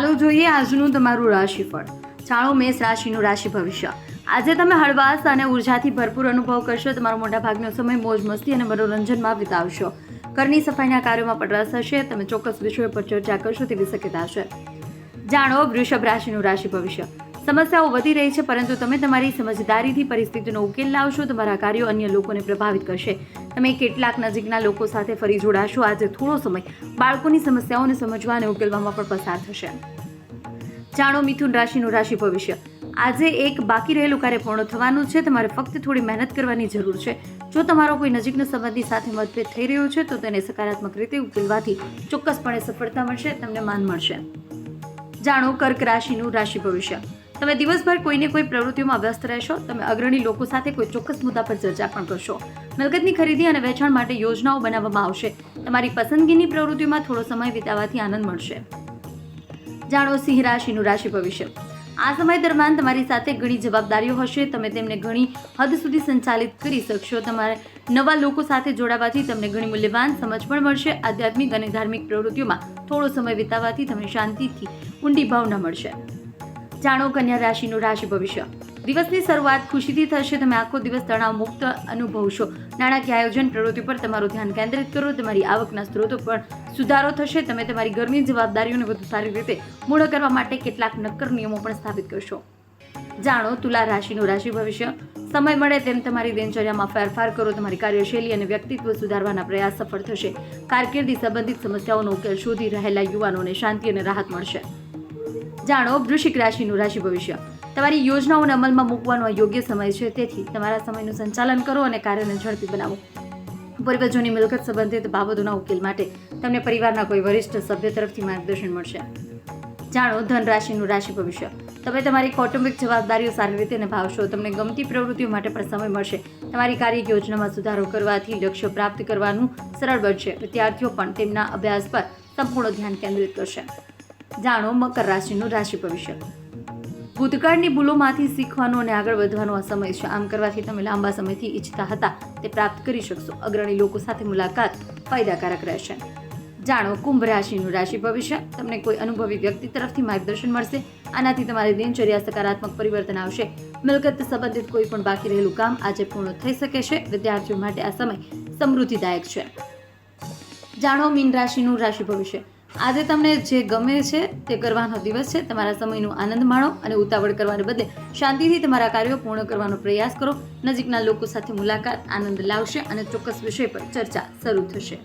ચાલો જોઈએ આજનું તમારું રાશિફળ. જાણો મેષ રાશિનું રાશિ ભવિષ્ય. આજે તમે હળવાશ અને ઉર્જાથી ભરપૂર અનુભવ કરશો, તમારો મોટા ભાગનો સમય મોજ મસ્તી અને મનોરંજનમાં વિતાવશો. ઘરની સફાઈના કાર્યોમાં પણ રસ હશે, તમે ચોક્કસ વિષયો પર ચર્ચા કરશો તેવી શક્યતા છે. જાણો, વૃષભ રાશિનું રાશિ ભવિષ્ય. સમસ્યાઓ વધી રહી છે, પરંતુ તમે તમારી સમજદારીથી પરિસ્થિતિનો ઉકેલ લાવશો, તમારા કાર્યો અન્ય લોકોને પ્રભાવિત કરશે. તમે કેટલાક નજીકના લોકો સાથે ફરી જોડાશો, આજે થોડો સમય બાળકોની સમસ્યાઓને સમજવા અને ઉકેલવામાં પણ પસાર થશે. જાણો મિથુન રાશિનું રાશિ ભવિષ્ય. આજે એક બાકી રહેલું કાર્ય પૂર્ણ થવાનું છે, તમારે ફક્ત થોડી મહેનત કરવાની જરૂર છે. જો તમારો કોઈ નજીકના સંબંધી સાથે મતભેદ થઈ રહ્યો છે, તો તેને સકારાત્મક રીતે ઉકેલવાથી ચોક્કસપણે સફળતા મળશે, તમને માન મળશે. જાણો કર્ક રાશિનું રાશિ ભવિષ્ય. તમે દિવસભર કોઈને કોઈ પ્રવૃત્તિઓમાં વ્યસ્ત રહેશો, તમે અગ્રણી લોકો સાથે કોઈ ચોક્કસ મુદ્દા પર ચર્ચા પણ કરશો. મિલકતની ખરીદી અને વેચાણ માટે યોજનાઓ બનાવવામાં આવશે. તમારી પસંદગીની પ્રવૃત્તિઓમાં થોડો સમય વિતાવવાથી આનંદ મળશે. જાણો સિંહ રાશિનું રાશિ ભવિષ્ય. આ સમય દરમિયાન તમારી સાથે ઘણી જવાબદારીઓ હશે, તમે તેમને ઘણી હદ સુધી સંચાલિત કરી શકશો. તમારે નવા લોકો સાથે જોડાવાથી તમને ઘણી મૂલ્યવાન સમજ પણ મળશે. આધ્યાત્મિક અને ધાર્મિક પ્રવૃત્તિઓમાં થોડો સમય વિતાવવાથી તમને શાંતિથી ઊંડી ભાવના મળશે. જાણો કન્યા રાશિનું રાશિ ભવિષ્ય. દિવસની શરૂઆત ખુશીથી થશે. તમે આખો દિવસ તણાવ મુક્ત અનુભવશો. નાણાકીય આયોજન પ્રવૃત્તિ પર તમારું ધ્યાન કેન્દ્રિત કરો. તમારી આવકના સ્ત્રોતો પર સુધારો થશે. તમે તમારી ઘરની જવાબદારીઓને વધુ સારી રીતે પૂર્ણ કરવા માટે કેટલાક નક્કર નિયમો પણ સ્થાપિત કરશો. જાણો, તુલા રાશિનું રાશિ ભવિષ્ય. સમય મળે તેમ તમારી દિનચર્યામાં ફેરફાર કરો. તમારી કાર્યશૈલી અને વ્યક્તિત્વ સુધારવાના પ્રયાસ સફળ થશે. કારકિર્દી સંબંધિત સમસ્યાઓનો ઉકેલ શોધી રહેલા યુવાનોને શાંતિ અને રાહત મળશે. જાણો, વૃશ્ચિક રાશિનું રાશિ ભવિષ્ય. તમારી યોજનાઓને અમલમાં મૂકવાનો આ યોગ્ય સમય છે. તેથી તમારા સમયનું સંચાલન કરો અને કાર્યને ઝડપી બનાવો. પૂર્વજોની મિલકત સંબંધિત બાબતોના ઉકેલ માટે તમને પરિવારના કોઈ વરિષ્ઠ સભ્ય તરફથી માર્ગદર્શન મળશે. જાણો, ધન રાશિનું રાશિ ભવિષ્ય. તમે તમારી કૌટુંબિક જવાબદારીઓ સારી રીતે નિભાવશો. તમને ગમતી પ્રવૃત્તિઓ માટે પણ સમય મળશે. તમારી કાર્ય યોજનામાં સુધારો કરવાથી લક્ષ્ય પ્રાપ્ત કરવાનું સરળ બનશે. વિદ્યાર્થીઓ પણ તેમના અભ્યાસ પર સંપૂર્ણ ધ્યાન કેન્દ્રિત કરશે. જાણો, મકર રાશિનું રાશિ ભવિષ્ય. ભૂતકાળની ભૂલોમાંથી શીખવાનો અને આગળ વધવાનો આ સમય છે. આમ કરવાથી તમે લાંબા સમયથી ઈચ્છતા હતા તે પ્રાપ્ત કરી શકશો. અગ્રણી લોકો સાથે મુલાકાત ફાયદાકારક રહેશે. જાણો, કુંભ રાશિનું રાશિ ભવિષ્ય. તમને કોઈ અનુભવી વ્યક્તિ તરફથી માર્ગદર્શન મળશે. આનાથી તમારી દિનચર્યા સકારાત્મક પરિવર્તન આવશે. મિલકત સંબંધિત કોઈ પણ બાકી રહેલું કામ આજે પૂર્ણ થઈ શકે છે. વિદ્યાર્થીઓ માટે આ સમય સમૃદ્ધિદાયક છે. જાણો, મીન રાશિનું રાશિ ભવિષ્ય. આજે તમને જે ગમે છે તે કરવાનો દિવસ છે. તમારા સમયનો આનંદ માણો અને ઉતાવળ કરવાને બદલે શાંતિથી તમારા કાર્યો પૂર્ણ કરવાનો પ્રયાસ કરો. નજીકના લોકો સાથે મુલાકાત આનંદ લાવશે અને ચોક્કસ વિષય પર ચર્ચા શરૂ થશે.